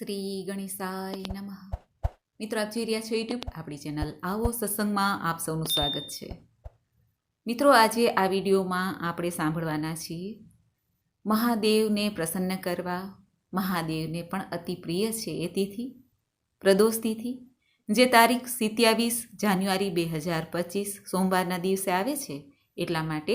શ્રી ગણેશાય નમઃ. મિત્રો, આપ જોઈ રહ્યા છો યુટ્યુબ આપણી ચેનલ આવો સત્સંગમાં આપ સૌનું સ્વાગત છે. મિત્રો, આજે આ વિડીયોમાં આપણે સાંભળવાના છીએ મહાદેવને પ્રસન્ન કરવા. મહાદેવને પણ અતિ પ્રિય છે એ તિથિ, પ્રદોષ તિથિ, જે તારીખ સિત્યાવીસ જાન્યુઆરી બે હજાર પચીસ સોમવારના દિવસે આવે છે. એટલા માટે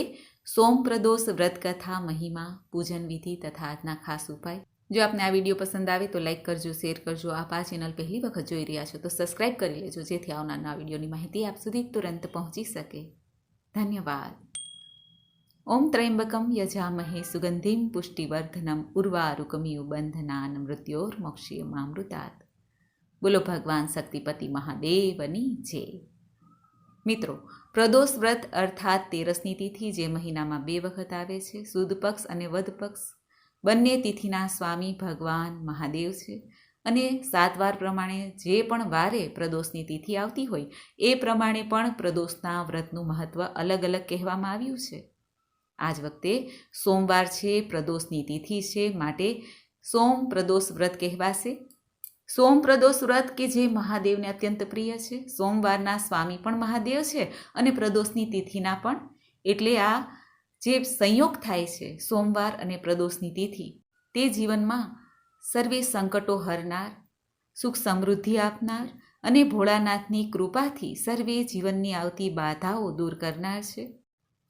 સોમ પ્રદોષ વ્રતકથા મહિમા, પૂજન વિધિ તથા આજના ખાસ ઉપાય જો આપને આ વીડિયો પસંદ આવે તો લાઇક કરજો, શેર કરજો. આપ આ ચેનલ પહેલી વખત જોઈ રહ્યા છો તો સબસ્ક્રાઇબ કરી લેજો, જેથી આવનારના વિડીયોની માહિતી આપ સુધી તુરંત પહોંચી શકે. ધન્યવાદ. ઓમ ત્રયંબકમ યજામહે સુગંધિમ પુષ્ટિવર્ધનમ ઉર્વારુકમિયુ બંધનાન મૃત્યોર મોક્ષીયમામૃતાત બોલો ભગવાન શક્તિપતિ મહાદેવની જય. મિત્રો પ્રદોષ વ્રત અર્થાત તેરસની તિથિ જે મહિનામાં બે વખત આવે છે, સુદ પક્ષ અને વધ પક્ષ બંને તિથિના સ્વામી ભગવાન મહાદેવ છે અને સાતવાર પ્રમાણે જે પણ વારે પ્રદોષની તિથિ આવતી હોય, એ પ્રમાણે પણ પ્રદોષના વ્રતનું મહત્ત્વ અલગ અલગ કહેવામાં આવ્યું છે. આજ વખતે સોમવાર છે, પ્રદોષની તિથિ છે માટે સોમ પ્રદોષ વ્રત કહેવાશે. સોમ પ્રદોષ વ્રત કે જે મહાદેવને અત્યંત પ્રિય છે. સોમવારના સ્વામી પણ મહાદેવ છે અને પ્રદોષની તિથિના પણ. એટલે આ જે સંયોગ થાય છે સોમવાર અને પ્રદોષની તિથિ, તે જીવનમાં સર્વે સંકટો હરનાર, સુખ સમૃદ્ધિ આપનાર અને ભોળાનાથની કૃપાથી સર્વે જીવનની આવતી બાધાઓ દૂર કરનાર છે.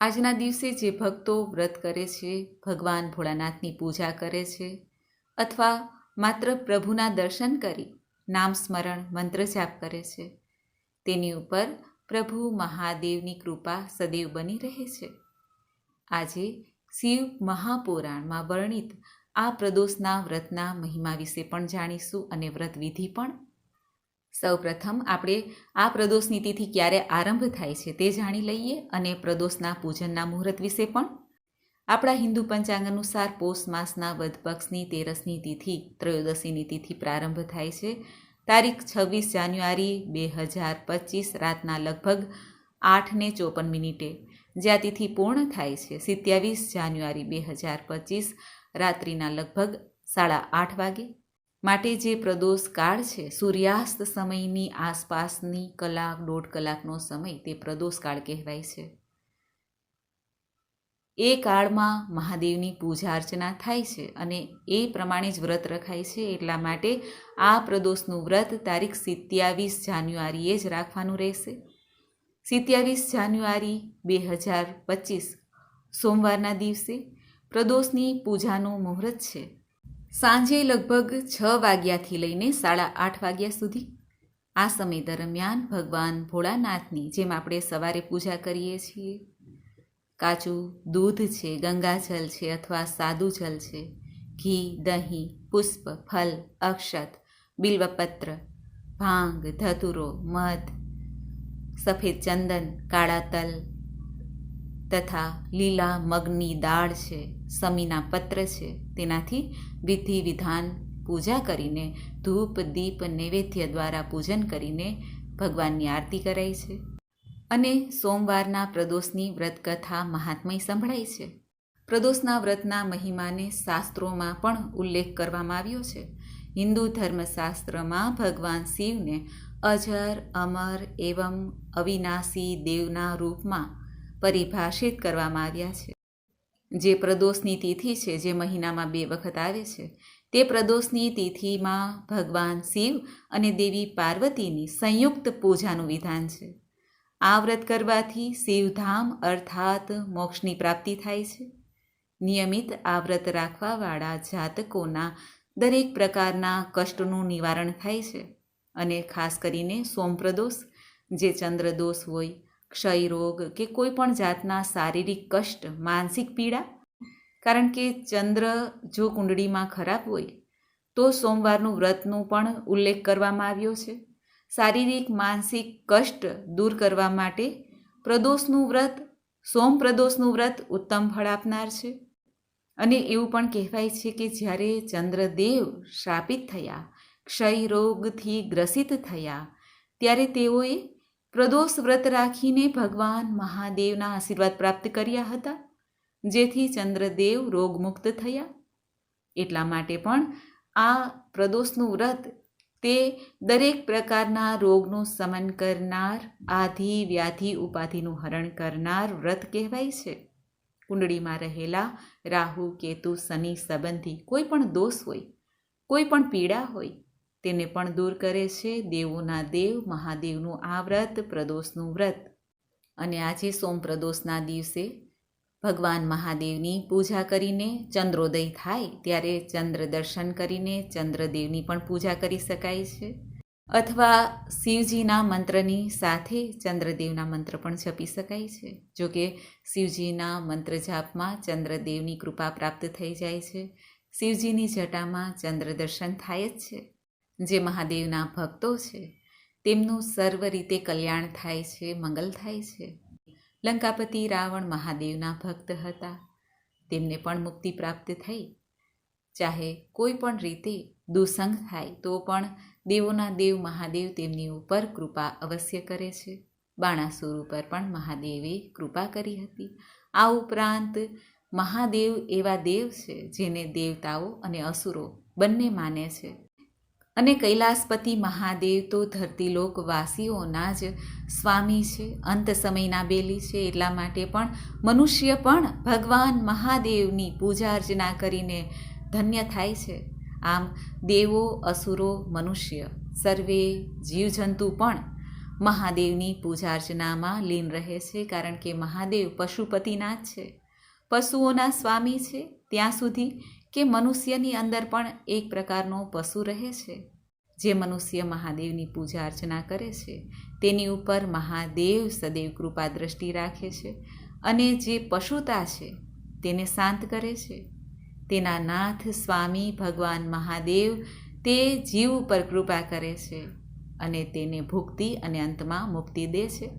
આજના દિવસે જે ભક્તો વ્રત કરે છે, ભગવાન ભોળાનાથની પૂજા કરે છે અથવા માત્ર પ્રભુના દર્શન કરી નામ સ્મરણ મંત્ર જાપ કરે છે, તેની ઉપર પ્રભુ મહાદેવની કૃપા સદૈવ બની રહે છે. આજે શિવ મહાપુરાણમાં વર્ણિત આ પ્રદોષના વ્રતના મહિમા વિશે પણ જાણીશું અને વ્રત વિધિ પણ. સૌપ્રથમ આપણે આ પ્રદોષની તિથિ ક્યારે આરંભ થાય છે તે જાણી લઈએ અને પ્રદોષના પૂજનના મુહૂર્ત વિશે પણ. આપણા હિન્દુ પંચાંગ અનુસાર પોષ માસના વધ પક્ષની તેરસની તિથિ, ત્રયોદશીની તિથિ પ્રારંભ થાય છે. તારીખ છવ્વીસ જાન્યુઆરી બે હજાર પચીસ રાતના લગભગ આઠને ચોપન મિનિટે. જ્યાં તિથિ પૂર્ણ થાય છે, સિત્યાવીસ જાન્યુઆરી બે હજાર પચીસ રાત્રિના લગભગ સાડા આઠ વાગે. માટે જે પ્રદોષ કાળ છે, સૂર્યાસ્ત સમયની આસપાસની કલાક, દોઢ કલાકનો સમય તે પ્રદોષ કાળ કહેવાય છે. એ કાળમાં મહાદેવની પૂજા અર્ચના થાય છે અને એ પ્રમાણે જ વ્રત રખાય છે. એટલા માટે આ પ્રદોષનું વ્રત તારીખ સિત્યાવીસ જાન્યુઆરીએ જ રાખવાનું રહેશે. સિત્યાવીસ જાન્યુઆરી બે હજાર પચીસ. સોમવારના દિવસે પ્રદોષની પૂજાનું મુહૂર્ત છે. સાંજે લગભગ છ વાગ્યાથી લઈને સાડા આઠ વાગ્યા સુધી. આ સમય દરમિયાન ભગવાન ભોળાનાથની જેમ આપણે સવારે પૂજા કરીએ છીએ. કાચું દૂધ છે, ગંગાજલ છે અથવા સાદું જલ છે. ઘી, દહીં, પુષ્પ, ફલ, અક્ષત, બિલ્વપત્ર, ભાંગ, ધતુરો, મધ સફેદ ચંદન, કાળા તલ તથા લીલા મગની દાળ છે, સમીના પત્ર છે. તેનાથી વિધિ વિધાન પૂજા કરીને ધૂપ, દીપ, નૈવેદ્ય દ્વારા પૂજન કરીને ભગવાનની આરતી કરાય છે અને સોમવારના પ્રદોષની વ્રતકથા મહાત્મય સંભળાય છે. પ્રદોષના વ્રતના મહિમાને શાસ્ત્રોમાં પણ ઉલ્લેખ કરવામાં આવ્યો છે. હિન્દુ ધર્મશાસ્ત્રમાં ભગવાન શિવને અજર, અમર એવમ અવિનાશી દેવના રૂપમાં પરિભાષિત કરવામાં આવ્યા છે. જે પ્રદોષની તિથિ છે, જે મહિનામાં બે વખત આવે છે, તે પ્રદોષની તિથિમાં ભગવાન શિવ અને દેવી પાર્વતીની સંયુક્ત પૂજાનું વિધાન છે. આ વ્રત કરવાથી શિવધામ અર્થાત મોક્ષની પ્રાપ્તિ થાય છે. નિયમિત આ વ્રત રાખવાવાળા જાતકોના દરેક પ્રકારના કષ્ટનું નિવારણ થાય છે. અને ખાસ કરીને સોમપ્રદોષ, જે ચંદ્રદોષ હોય ક્ષય રોગ કે કોઈ પણ જાતના શારીરિક કષ્ટ, માનસિક પીડા, કારણ કે ચંદ્ર જો કુંડળીમાં ખરાબ હોય, તો સોમવારનું વ્રતનું પણ ઉલ્લેખ કરવામાં આવ્યો છે. શારીરિક, માનસિક કષ્ટ દૂર કરવા માટે પ્રદોષનું વ્રત સોમ પ્રદોષનું વ્રત ઉત્તમ ફળ આપનાર છે. અને એવું પણ કહેવાય છે કે જ્યારે ચંદ્રદેવ શ્રાપિત થયા ક્ષય રોગથી ગ્રસિત થયા. ત્યારે તેઓએ પ્રદોષ વ્રત રાખીને ભગવાન મહાદેવના આશીર્વાદ પ્રાપ્ત કર્યા હતા, જેથી ચંદ્રદેવ રોગમુક્ત થયા. એટલા માટે પણ આ પ્રદોષનું વ્રત તે દરેક પ્રકારના રોગનું શમન કરનાર આધિ વ્યાધિ ઉપાધિનું હરણ કરનાર વ્રત કહેવાય છે. કુંડળીમાં રહેલા રાહુ, કેતુ, શનિ સંબંધી કોઈ પણ દોષ હોય, કોઈ પણ પીડા હોય તેને પણ દૂર કરે છે. દેવોના દેવ, મહાદેવનું આ વ્રત, પ્રદોષનું વ્રત. અને આજે સોમ પ્રદોષના દિવસે ભગવાન મહાદેવની પૂજા કરીને ચંદ્રોદય થાય, ત્યારે ચંદ્ર દર્શન કરીને ચંદ્રદેવની પણ પૂજા કરી શકાય છે. અથવા શિવજીના મંત્રની સાથે ચંદ્રદેવના મંત્ર પણ જપી શકાય છે. જો કે શિવજીના મંત્ર જાપમાં ચંદ્રદેવની કૃપા પ્રાપ્ત થઈ જાય છે. શિવજીની જટામાં ચંદ્ર દર્શન થાય જ છે. જે મહાદેવના ભક્તો છે, તેમનું સર્વ રીતે કલ્યાણ થાય છે, મંગલ થાય છે. લંકાપતિ રાવણ મહાદેવના ભક્ત હતા. તેમને પણ મુક્તિ પ્રાપ્ત થઈ. ચાહે કોઈ પણ રીતે દુસંગ થાય, તો પણ દેવોના દેવ મહાદેવ તેમની ઉપર કૃપા અવશ્ય કરે છે. બાણાસુર ઉપર પણ મહાદેવે કૃપા કરી હતી. આ ઉપરાંત મહાદેવ એવા દેવ છે, જેને દેવતાઓ અને અસુરો બંને માને છે. અને કૈલાસપતિ મહાદેવ તો ધરતીલોક વાસીઓના જ સ્વામી છે. અંત સમયના બેલી છે એટલા માટે પણ મનુષ્ય પણ ભગવાન મહાદેવની પૂજા અર્ચના કરીને ધન્ય થાય છે. આમ દેવો, અસુરો, મનુષ્ય સર્વે જીવજંતુ પણ મહાદેવની પૂજા અર્ચનામાં લીન રહે છે કારણ કે મહાદેવ પશુપતિના જ છે. પશુઓના સ્વામી છે. ત્યાં સુધી કે મનુષ્યની અંદર પણ એક પ્રકારનો પશુ રહે છે. જે મનુષ્ય મહાદેવની પૂજા અર્ચના કરે છે, તેની ઉપર મહાદેવ સદૈવ કૃપા દ્રષ્ટિ રાખે છે અને જે પશુતા છે, તેને શાંત કરે છે. તેના નાથ સ્વામી ભગવાન મહાદેવ તે જીવ ઉપર કૃપા કરે છે અને તેને ભુક્તિ અને અંતમાં મુક્તિ દે છે.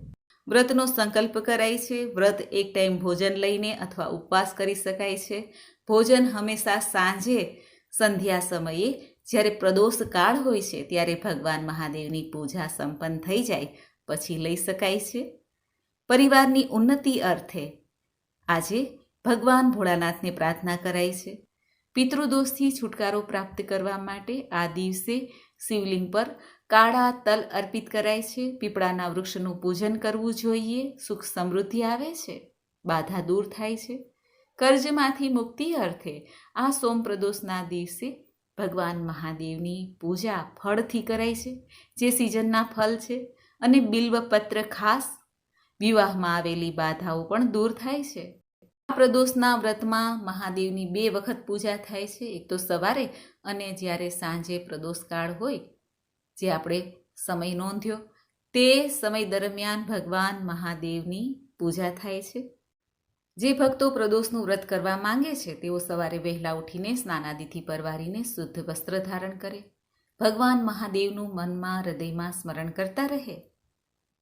વ્રતનો સંકલ્પ કરાય છે, વ્રત એક ટાઈમ ભોજન લઈને અથવા ઉપવાસ કરી શકાય છે ભોજન હંમેશા સાંજે, સંધ્યા સમયે, જ્યારે પ્રદોષ કાળ હોય છે, ત્યારે ભગવાન મહાદેવની પૂજા સંપન્ન થઈ જાય, પછી લઈ શકાય છે. પરિવારની ઉન્નતિ અર્થે આજે ભગવાન ભોળાનાથને પ્રાર્થના કરાય છે. પિતૃદોષથી છુટકારો પ્રાપ્ત કરવા માટે આ દિવસે શિવલિંગ પર કાળા તલ અર્પિત કરાય છે. પીપળાના વૃક્ષનું પૂજન કરવું જોઈએ. સુખ સમૃદ્ધિ આવે છે. બાધા દૂર થાય છે. કર્જમાંથી મુક્તિ અર્થે આ સોમ પ્રદોષના દિવસે ભગવાન મહાદેવની પૂજા ફળથી કરાય છે, જે સિઝનના ફળ છે અને બિલ્વપત્ર ખાસ વિવાહમાં આવેલી બાધાઓ પણ દૂર થાય છે. આ પ્રદોષના વ્રતમાં મહાદેવની બે વખત પૂજા થાય છે, એક તો સવારે અને જ્યારે સાંજે પ્રદોષકાળ હોય, જે આપણે સમય નોંધ્યો, તે સમય દરમિયાન ભગવાન મહાદેવની પૂજા થાય છે. જે ભક્તો પ્રદોષનું વ્રત કરવા માંગે છે, તેઓ સવારે વહેલા ઉઠીને સ્નાનાદિથી પરવારીને શુદ્ધ વસ્ત્ર ધારણ કરે. ભગવાન મહાદેવનું મનમાં, હૃદયમાં સ્મરણ કરતા રહે.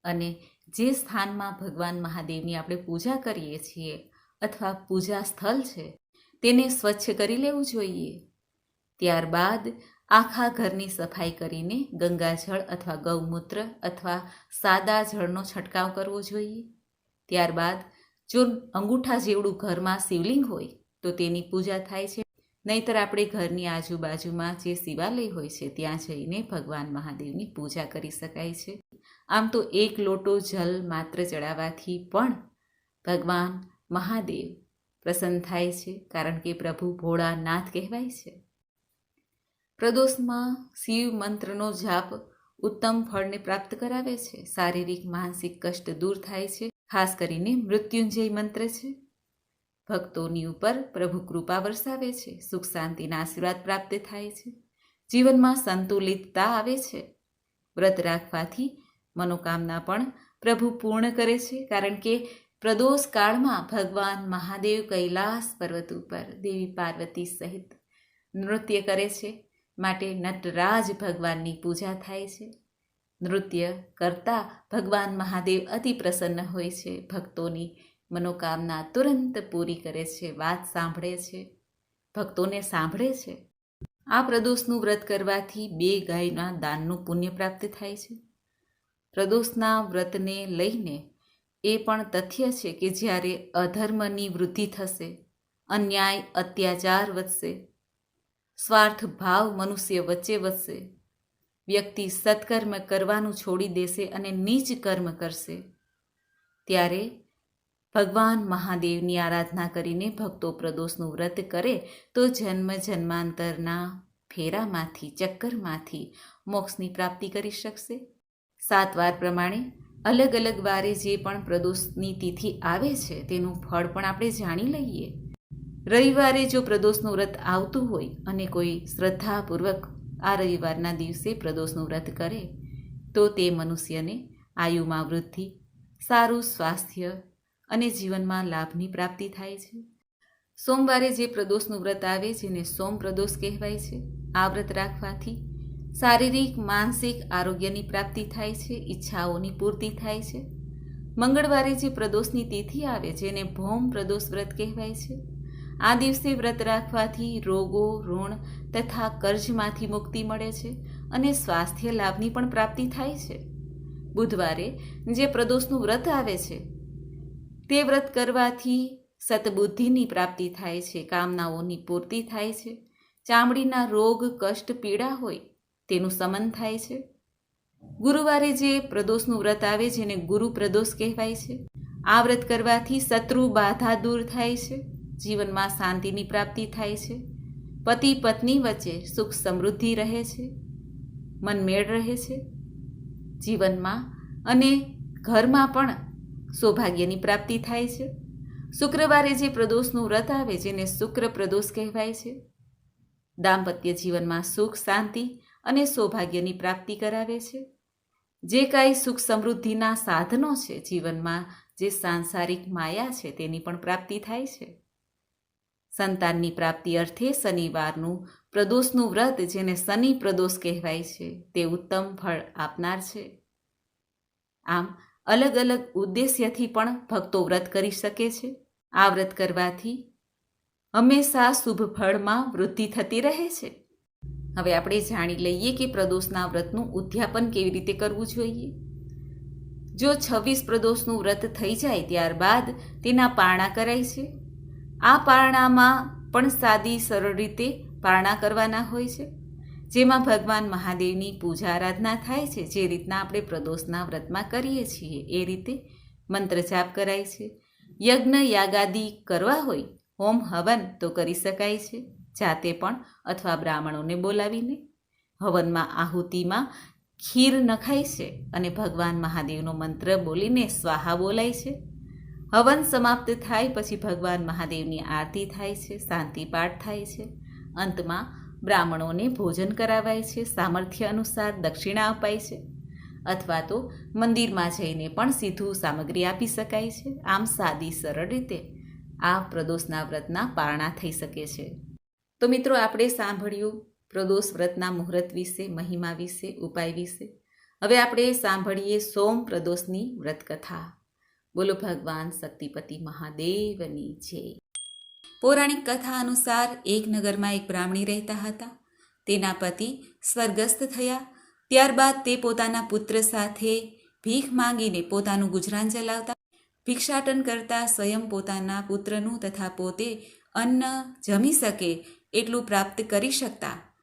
અને જે સ્થાનમાં ભગવાન મહાદેવની આપણે પૂજા કરીએ છીએ અથવા પૂજા સ્થળ છે, તેને સ્વચ્છ કરી લેવું જોઈએ. ત્યારબાદ આખા ઘરની સફાઈ કરીને ગંગાજળ અથવા ગૌમૂત્ર અથવા સાદા જળનો છંટકાવ કરવો જોઈએ. ત્યારબાદ જો અંગૂઠા જેવડું ઘરમાં શિવલિંગ હોય, તો તેની પૂજા થાય છે. નહીંતર આપણે ઘરની આજુબાજુમાં જે શિવાલય હોય છે, ત્યાં જઈને ભગવાન મહાદેવની પૂજા કરી શકાય છે. આમ તો એક લોટો જલ માત્ર ચડાવવાથી પણ ભગવાન મહાદેવ પ્રસન્ન થાય છે, કારણ કે પ્રભુ ભોળાનાથ કહેવાય છે. પ્રદોષમાં શિવ મંત્રનો જાપ ઉત્તમ ફળને પ્રાપ્ત કરાવે છે. શારીરિક, માનસિક કષ્ટ દૂર થાય છે. ખાસ કરીને મૃત્યુંજય મંત્ર છે. ભક્તોની ઉપર પ્રભુ કૃપા વરસાવે છે, સુખ શાંતિના આશીર્વાદ પ્રાપ્ત થાય છે. જીવનમાં સંતુલિતતા આવે છે. વ્રત રાખવાથી મનોકામના પણ પ્રભુ પૂર્ણ કરે છે, કારણ કે પ્રદોષ કાળમાં ભગવાન મહાદેવ કૈલાસ પર્વત ઉપર દેવી પાર્વતી સહિત નૃત્ય કરે છે. માટે નટરાજ ભગવાનની પૂજા થાય છે. નૃત્ય કરતા ભગવાન મહાદેવ અતિ પ્રસન્ન હોય છે. ભક્તોની મનોકામના તુરંત પૂરી કરે છે. વાત સાંભળે છે. ભક્તોને સાંભળે છે. આ પ્રદોષનું વ્રત કરવાથી બે ગાયના દાનનું પુણ્ય પ્રાપ્ત થાય છે. પ્રદોષના વ્રતને લઈને એ પણ તથ્ય છે કે જ્યારે અધર્મની વૃદ્ધિ થશે, અન્યાય, અત્યાચાર વધશે સ્વાર્થ ભાવ મનુષ્ય વચ્ચે વધશે વ્યક્તિ સત્કર્મ કરવાનું છોડી દેશે અને નીચ કર્મ કરશે. ત્યારે ભગવાન મહાદેવની આરાધના કરીને ભક્તો પ્રદોષનું વ્રત કરે તો જન્મ જન્માંતરના ફેરામાંથી, ચક્કરમાંથી મોક્ષની પ્રાપ્તિ કરી શકશે. સાત વાર પ્રમાણે અલગ અલગ વારે જે પણ પ્રદોષની તિથિ આવે છે તેનું ફળ પણ આપણે જાણી લઈએ. રવિવારે જો પ્રદોષનું વ્રત આવતું હોય અને કોઈ શ્રદ્ધાપૂર્વક આ રવિવારના દિવસે પ્રદોષનું વ્રત કરે, તો તે મનુષ્યને આયુમાં વૃદ્ધિ, સારું સ્વાસ્થ્ય અને જીવનમાં લાભની પ્રાપ્તિ થાય છે. સોમવારે જે પ્રદોષનું વ્રત આવે, જેને સોમ પ્રદોષ કહેવાય છે, આ વ્રત રાખવાથી શારીરિક, માનસિક આરોગ્યની પ્રાપ્તિ થાય છે, ઈચ્છાઓની પૂર્તિ થાય છે. મંગળવારે જે પ્રદોષની તિથિ આવે, જેને ભૌમ પ્રદોષ વ્રત કહેવાય છે. આ દિવસે વ્રત રાખવાથી રોગો, ઋણ તથા કર્જમાંથી મુક્તિ મળે છે અને સ્વાસ્થ્ય લાભની પણ પ્રાપ્તિ થાય છે. બુધવારે જે પ્રદોષનું વ્રત આવે છે, તે વ્રત કરવાથી સતબુદ્ધિની પ્રાપ્તિ થાય છે, કામનાઓની પૂર્તિ થાય છે, ચામડીના રોગ, કષ્ટ, પીડા હોય તેનું સમન થાય છે. ગુરુવારે જે પ્રદોષનું વ્રત આવે, જેને ગુરુ પ્રદોષ કહેવાય છે, આ વ્રત કરવાથી શત્રુ બાધા દૂર થાય છે. જીવનમાં શાંતિની પ્રાપ્તિ થાય છે. પતિ પત્ની વચ્ચે સુખ સમૃદ્ધિ રહે છે. મનમેળ રહે છે. જીવનમાં અને ઘરમાં પણ સૌભાગ્યની પ્રાપ્તિ થાય છે. શુક્રવારે જે પ્રદોષનું વ્રત આવે જેને શુક્ર પ્રદોષ કહેવાય છે. દાંપત્ય જીવનમાં સુખ, શાંતિ અને સૌભાગ્યની પ્રાપ્તિ કરાવે છે. જે કાંઈ સુખ સમૃદ્ધિના સાધનો છે જીવનમાં, જે સાંસારિક માયા છે તેની પણ પ્રાપ્તિ થાય છે. સંતાનની પ્રાપ્તિ અર્થે શનિવારનું પ્રદોષનું વ્રત, જેને શનિ પ્રદોષ કહેવાય છે, તે ઉત્તમ ફળ આપનાર છે. આમ, અલગ અલગ ઉદ્દેશ્યથી પણ ભક્તો વ્રત કરી શકે છે. આ વ્રત કરવાથી હંમેશા શુભ ફળમાં વૃદ્ધિ થતી રહે છે. હવે આપણે જાણી લઈએ કે પ્રદોષના વ્રતનું ઉદ્યાપન કેવી રીતે કરવું જોઈએ. જો છવ્વીસ પ્રદોષનું વ્રત થઈ જાય, ત્યારબાદ તેના પારણા કરાય છે. આ પારણામાં પણ સાદી સરળ રીતે પારણા કરવાના હોય છે. જેમાં ભગવાન મહાદેવની પૂજા આરાધના થાય છે. જે રીતના આપણે પ્રદોષના વ્રતમાં કરીએ છીએ, એ રીતે મંત્ર જાપ કરાય છે. યજ્ઞ યાગાદી કરવા હોય, હોમ હવન તો કરી શકાય છે. જાતે પણ અથવા બ્રાહ્મણોને બોલાવીને. હવનમાં આહુતિમાં ખીર નખાય છે અને ભગવાન મહાદેવનો મંત્ર બોલીને સ્વાહા બોલાય છે. હવન સમાપ્ત થાય પછી ભગવાન મહાદેવની આરતી થાય છે, શાંતિ પાઠ થાય છે. અંતમાં બ્રાહ્મણોને ભોજન કરાવાય છે, સામર્થ્ય અનુસાર દક્ષિણા અપાય છે. અથવા તો મંદિરમાં જઈને પણ સીધું સામગ્રી આપી શકાય છે. આમ સાદી, સરળ રીતે આ પ્રદોષના વ્રતના પારણા થઈ શકે છે. તો મિત્રો, આપણે સાંભળ્યું પ્રદોષ વ્રતના મુહૂર્ત વિશે, મહિમા વિશે, ઉપાય વિશે. હવે આપણે સાંભળીએ સોમ પ્રદોષની વ્રતકથા. બોલો ભગવાન શક્તિપતિ મહાદેવની જય. પૌરાણિક કથા અનુસાર એક નગરમાં એક બ્રાહ્મણી રહેતા હતા. તેના પતિ સ્વર્ગસ્થ થયા. ત્યારબાદ તે પોતાના પુત્ર સાથે ભીખ માંગીને પોતાનું ગુજરાન ચલાવતા. ભિક્ષાટન કરતા સ્વયં પોતાના પુત્રનું તથા પોતે અન્ન જમી શકે એટલું પ્રાપ્ત કરી શકતા.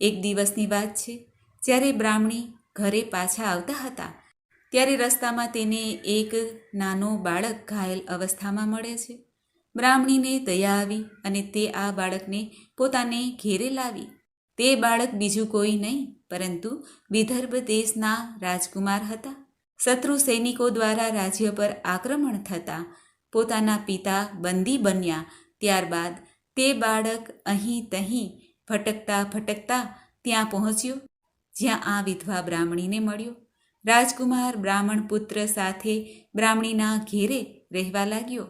એક દિવસની વાત છે, જ્યારે બ્રાહ્મણી ઘરે પાછા આવતા હતા ત્યારે રસ્તામાં તેને એક નાનો બાળક ઘાયલ અવસ્થામાં મળે છે. બ્રાહ્મણીને દયા આવી અને તે આ બાળકને પોતાને ઘેરે લાવી. તે બાળક બીજું કોઈ નહીં, પરંતુ વિદર્ભ દેશના રાજકુમાર હતા. શત્રુ સૈનિકો દ્વારા રાજ્ય પર આક્રમણ થતાં પોતાના પિતા બંદી બન્યા. ત્યારબાદ તે બાળક અહીં તહીં ભટકતા ભટકતા ત્યાં પહોંચ્યો, જ્યાં આ વિધવા બ્રાહ્મણીને મળ્યો. રાજકુમાર બ્રાહ્મણ પુત્ર સાથે બ્રાહ્મણીના ઘેરે રહેવા લાગ્યો.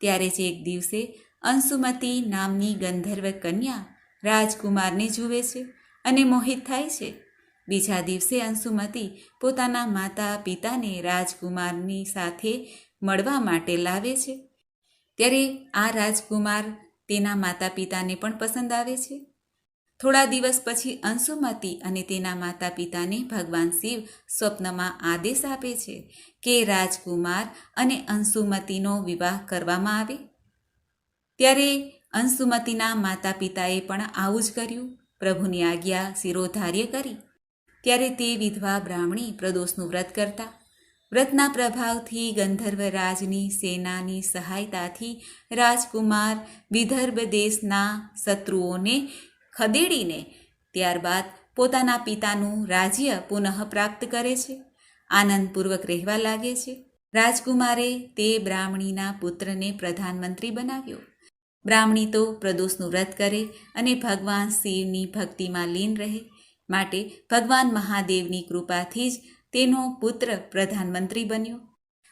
ત્યારે જ એક દિવસે અંશુમતી નામની ગંધર્વ કન્યા રાજકુમારને જુએ છે અને મોહિત થાય છે. બીજા દિવસે અંશુમતી પોતાના માતા પિતાને રાજકુમારની સાથે મળવા માટે લાવે છે. ત્યારે આ રાજકુમાર તેના માતા પિતાને પણ પસંદ આવે છે. થોડા દિવસ પછી અંશુમતી અને તેના માતા પિતાને ભગવાન શિવ સ્વપ્નમાં આદેશ આપે છે કે રાજકુમાર અને અંશુમતીનો વિવાહ કરવામાં આવે. ત્યારે અંશુમતીના માતા પિતાએ પણ આવું જ કર્યું. પ્રભુની આજ્ઞા શિરોધાર્ય કરી. ત્યારે તે વિધવા બ્રાહ્મણી પ્રદોષનું વ્રત કરતા. વ્રતના પ્રભાવથી ગંધર્વરાજની સેનાની સહાયતાથી રાજકુમાર વિદર્ભ દેશના શત્રુઓને ખદેડીને ત્યારબાદ પોતાના પિતાનું રાજ્ય પુનઃ પ્રાપ્ત કરે છે. આનંદપૂર્વક રહેવા લાગે છે. રાજકુમારે તે બ્રાહ્મણીના પુત્રને પ્રધાનમંત્રી બનાવ્યો. બ્રાહ્મણી તો પ્રદોષનું વ્રત કરે અને ભગવાન શિવની ભક્તિમાં લીન રહે. માટે ભગવાન મહાદેવની કૃપાથી જ તેનો પુત્ર પ્રધાનમંત્રી બન્યો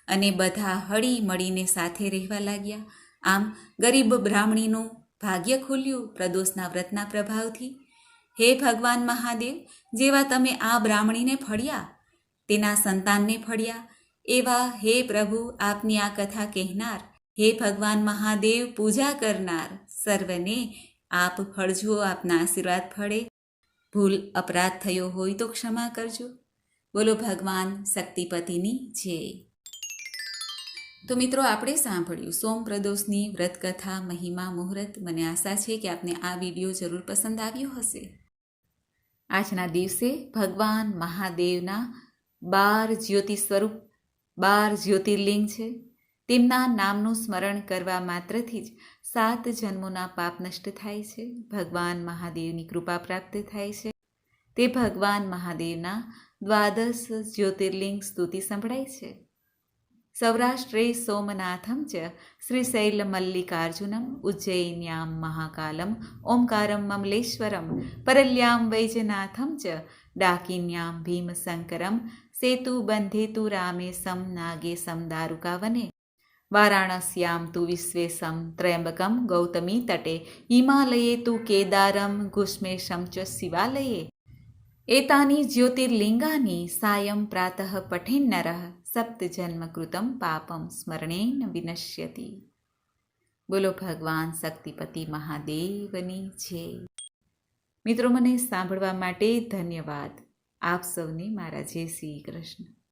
અને બધા હળી મળીને સાથે રહેવા લાગ્યા. આમ ગરીબ બ્રાહ્મણીનું ભાગ્ય ખુલ્યું પ્રદોષના વ્રતના પ્રભાવથી. હે ભગવાન મહાદેવ, જેવા તમે આ બ્રાહ્મણીને ફળ્યા, તેના સંતાનને ફળ્યા, એવા હે પ્રભુ આપની આ કથા કહેનાર. હે ભગવાન મહાદેવ, પૂજા કરનાર સર્વને આપ ફળજો, આપના આશીર્વાદ ફળે. ભૂલ અપરાધ થયો હોય તો ક્ષમા કરજો. બોલો ભગવાન શક્તિપતિની જય. તો મિત્રો, આપણે સાંભળ્યું સોમ પ્રદોષની વ્રતકથા, મહિમા, મુહૂર્ત. મને આશા છે કે આપને આ વીડિયો જરૂર પસંદ આવ્યો હશે. આજના દિવસે ભગવાન મહાદેવના બાર જ્યોતિ સ્વરૂપ, બાર જ્યોતિર્લિંગ છે. તેમના નામનું સ્મરણ કરવા માત્રથી જ સાત જન્મોના પાપ નષ્ટ થાય છે. ભગવાન મહાદેવની કૃપા પ્રાપ્ત થાય છે. તે ભગવાન મહાદેવના દ્વાદશ જ્યોતિર્લિંગ સ્તુતિ સંભળાય છે. સૌરાષ્ટ્રે સોમનાથમ ચ શ્રીશૈલ મલ્લિકાર્જુનમ ઉજ્જૈન્યામ મહાકાલમ ઓમકારમ મમલેશ્વરમ પરલ્યામ વૈજનાથમ ચ ડાકિન્યામ ભીમશંકરમ સેતુ બંધેતુ રામેશમ નાગેશમ દારુકાવને વારાણસ્યામ તુ વિશ્વેશમ ત્રયંબકમ ગૌતમી તટે હિમાલયે તુ કેદારમ ગુષ્મેશમ ચ શિવાલયે એતાની જ્યોતિર્લિંગાની સાયં પ્રાતઃ પઠેન્નરઃ સપ્તજન્મકૃતમ પાપમ સ્મરણેન વિનશ્યતિ બોલો ભગવાન શક્તિપતિ મહાદેવની જય મિત્રો મને સાંભળવા માટે ધન્યવાદ. આપ સૌને મારા જય શ્રી કૃષ્ણ.